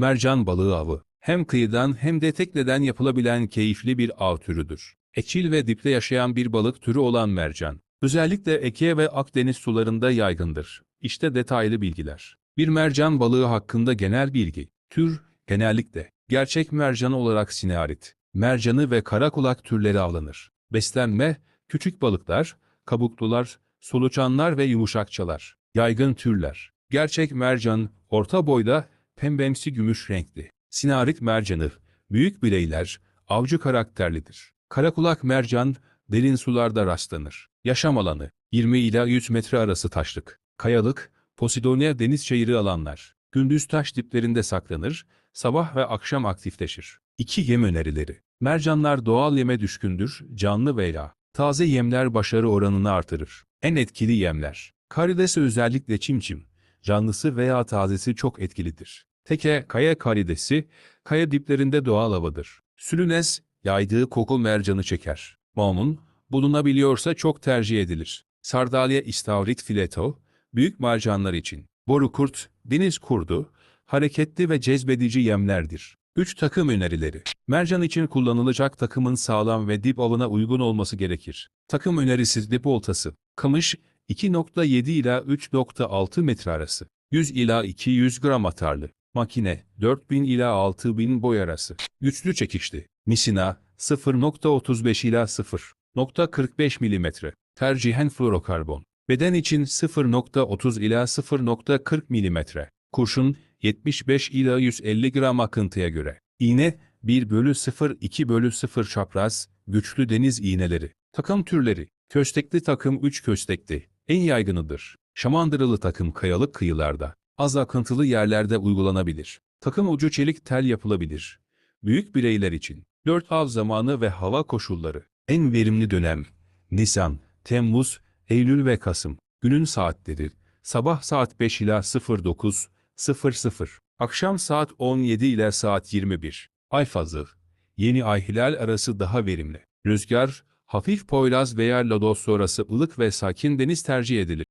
Mercan balığı avı hem kıyıdan hem de tekneden yapılabilen keyifli bir av türüdür. Ekil ve dipte yaşayan bir balık türü olan mercan. Özellikle Ege ve Akdeniz sularında yaygındır. İşte detaylı bilgiler. Bir mercan balığı hakkında genel bilgi. Tür, genellikle gerçek mercan olarak sinearit, mercanı ve karakulak türleri avlanır. Beslenme, küçük balıklar, kabuklular, solucanlar ve yumuşakçalar. Yaygın türler. Gerçek mercan, orta boyda, pembemsi gümüş renkli. Sinarit mercanı, büyük bireyler, avcı karakterlidir. Karakulak mercan, derin sularda rastlanır. Yaşam alanı, 20 ila 100 metre arası taşlık. Kayalık, Posidonia deniz çayırı alanlar. Gündüz taş diplerinde saklanır, sabah ve akşam aktifleşir. İki yem önerileri. Mercanlar doğal yeme düşkündür, canlı veya taze yemler başarı oranını artırır. En etkili yemler. Karides özellikle çimçim, canlısı veya tazesi çok etkilidir. Teke, kaya karidesi, kaya diplerinde doğal havadır. Sülünes, yaydığı koku mercanı çeker. Mamun, bulunabiliyorsa çok tercih edilir. Sardalya istavrit fileto, büyük mercanlar için. Boru kurt, deniz kurdu, hareketli ve cezbedici yemlerdir. 3 takım önerileri. Mercan için kullanılacak takımın sağlam ve dip avına uygun olması gerekir. Takım önerisi dip oltası. Kamış 2.7 ila 3.6 metre arası. 100 ila 200 gram atarlı. Makine 4000 ila 6000 boy arası. Güçlü çekişli. Misina 0.35 ila 0.45 milimetre. Tercihen fluorokarbon. Beden için 0.30 ila 0.40 milimetre. Kurşun 75 ila 150 gram akıntıya göre. İğne 1 bölü 0 2 bölü 0 çapraz, güçlü deniz iğneleri. Takım türleri. Köstekli takım 3 köstekli. En yaygınıdır. Şamandırılı takım kayalık kıyılarda. Az akıntılı yerlerde uygulanabilir. Takım ucu çelik tel yapılabilir. Büyük bireyler için. 4 av zamanı ve hava koşulları. En verimli dönem. Nisan, Temmuz, Eylül ve Kasım. Günün saatleri. Sabah saat 5 ila 09, 00. Akşam saat 17 ile saat 21. Ay fazı. Yeni ay hilal arası daha verimli. Rüzgar, hafif poyraz veya lodos sonrası ılık ve sakin deniz tercih edilir.